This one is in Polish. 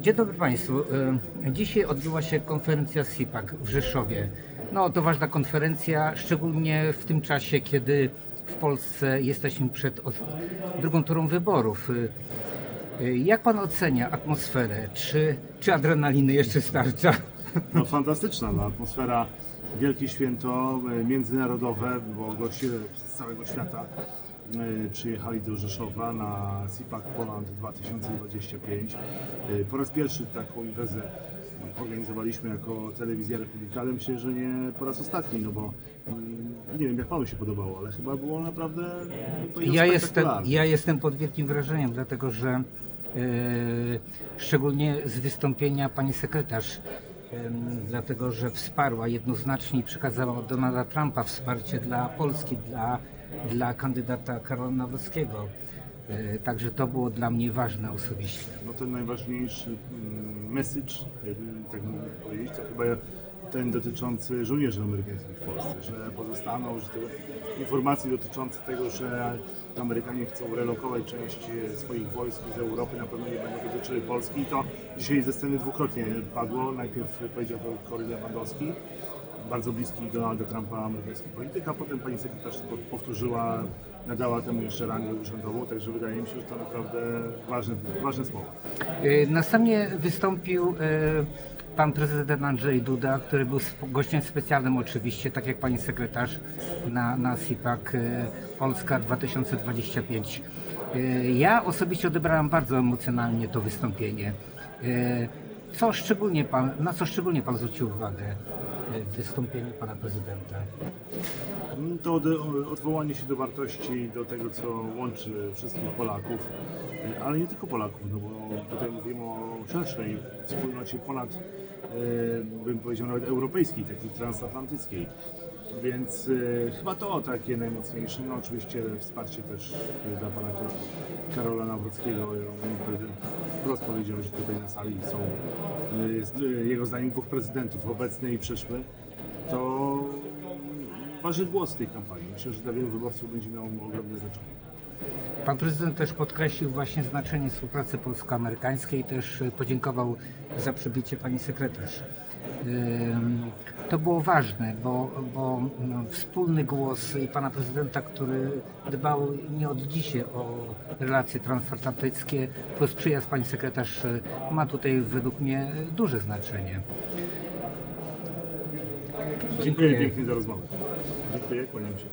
Dzień dobry Państwu. E, Dzisiaj odbyła się konferencja SIPAC w Rzeszowie. No to ważna konferencja, szczególnie w tym czasie, kiedy w Polsce jesteśmy przed drugą turą wyborów. E, Jak Pan ocenia atmosferę? Czy, czy adrenaliny jeszcze starcza? No fantastyczna no, atmosfera, wielkie święto e, międzynarodowe, bo goście z całego świata przyjechali do Rzeszowa na SIPAC Poland 2025. E, Po raz pierwszy taką imprezę organizowaliśmy jako Telewizja Republika, ale myślę, że nie po raz ostatni, no bo mm, nie wiem jak Panu się podobało, ale chyba było naprawdę Ja jestem, ja jestem pod wielkim wrażeniem, dlatego że e, szczególnie z wystąpienia pani sekretarz, dlatego że wsparła jednoznacznie i przekazała od Donalda Trumpa wsparcie dla Polski, dla, dla kandydata Karola Nawrockiego. E, Także to było dla mnie ważne osobiście. no ten najważniejszy mm, message, jakby tak mógł powiedzieć, to chyba ten dotyczący żołnierzy amerykańskich w Polsce, że pozostaną, że te informacje dotyczące tego, że Amerykanie chcą relokować część e, swoich wojsk z Europy, na pewno nie będą dotyczyły Polski. I to dzisiaj ze sceny dwukrotnie padło. Najpierw powiedział to Cory Lewandowski, bardzo bliski Donalda Trumpa amerykański polityk, a potem pani sekretarz po- powtórzyła, nadała temu jeszcze rangę urzędową, także wydaje mi się, że to naprawdę ważne, ważne słowo. E, Następnie wystąpił e, pan prezydent Andrzej Duda, który był gościem specjalnym oczywiście, tak jak pani sekretarz na, na SIPAC e, Polska 2025. E, Ja osobiście odebrałem bardzo emocjonalnie to wystąpienie. Co szczególnie pan, na co szczególnie pan zwrócił uwagę w wystąpieniu pana prezydenta? To od, odwołanie się do wartości, do tego, co łączy wszystkich Polaków, e, ale nie tylko Polaków, no bo tutaj mówimy o szerszej wspólnocie ponad, e, bym powiedział, nawet europejskiej, takiej transatlantyckiej. Więc e, chyba to takie najmocniejsze. No oczywiście wsparcie też e, dla pana Karola Nawrockiego. Wprost powiedział, że tutaj na sali są e, jest, e, jego zdaniem dwóch prezydentów, obecny i przyszły. To waży głos tej kampanii. Myślę, że dla wielu wyborców będzie miał ogromne znaczenie. Pan prezydent też podkreślił właśnie znaczenie współpracy polsko-amerykańskiej, też e, podziękował za przybycie pani sekretarz. To było ważne, bo, bo no, wspólny głos i pana prezydenta, który dbał nie od dzisiaj o relacje transatlantyckie, plus przyjazd pani sekretarz e, ma tutaj według mnie duże znaczenie. Dziękuję pięknie za rozmowę. Dziękuję, kłaniam się.